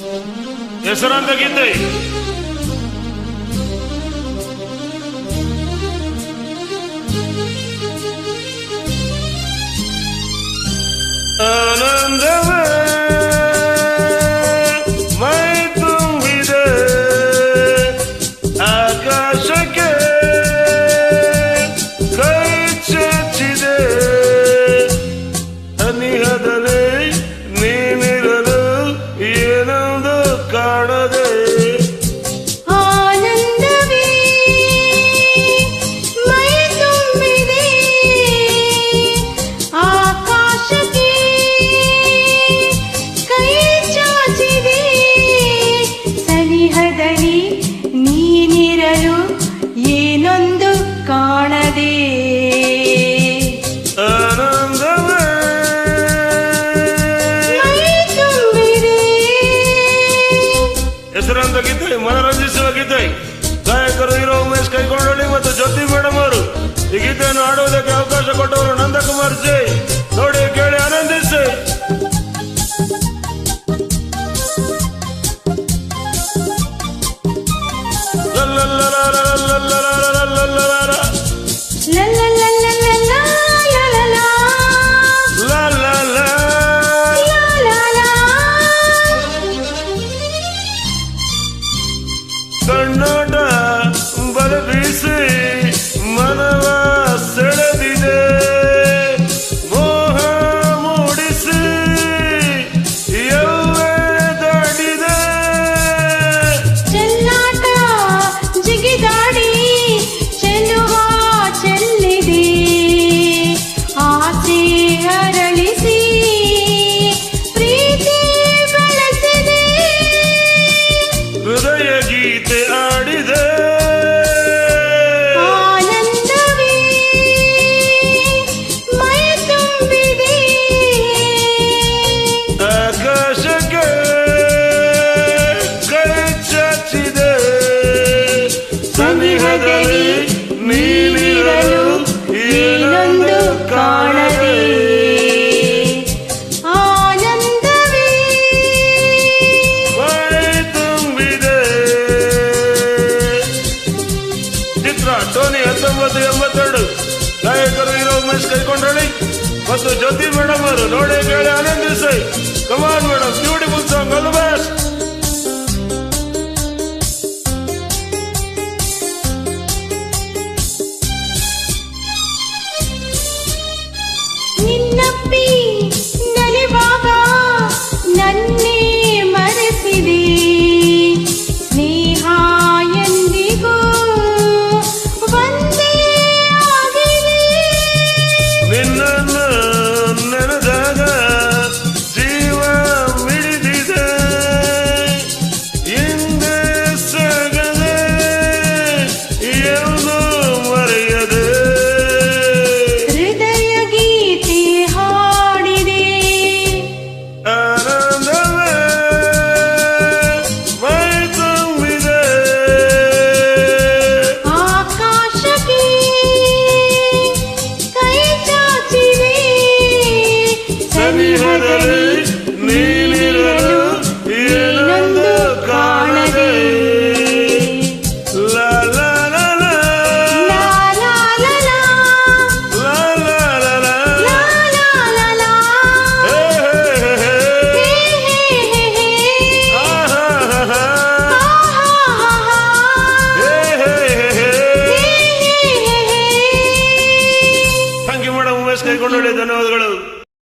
Yes, sir, ಮನರಂಜಿಸುವಾಗಿದ್ದೆ ಗಾಯಕರು ಇರೋ ಉಮೇಶ್ ಕೈಕೊಂಡಳ್ಳಿ ಮತ್ತು ಜ್ಯೋತಿ ಮೇಡಮ್ ಅವರು ಈ ಗೀತೆಯನ್ನು ಆಡುವುದಕ್ಕೆ ಅವಕಾಶ ಕೊಟ್ಟವರು ನಂದಕುಮಾರ್ ಜಿ. ನೋಡಿ, ಕೇಳಿ ಆನಂದಿಸಿ. la listen. ನಾಯಕರು ಇರೋ ಉಮೇಶ್ ಕೈಕೊಂಡಳ್ಳಿ ಮತ್ತು ಜ್ಯೋತಿ ಮೇಡಮ್ ಅವರು ನೋಡಿ ಕೇಳಿ ಆನಂದಿಸಿ. Come on madam beautiful song all best ಹರಿಹರಲಿ ನೀಲಿರಲು ಏನೊಂದು ಕಾಣದೆ ಕೈಗೊಂಡು ಧನ್ಯವಾದಗಳು.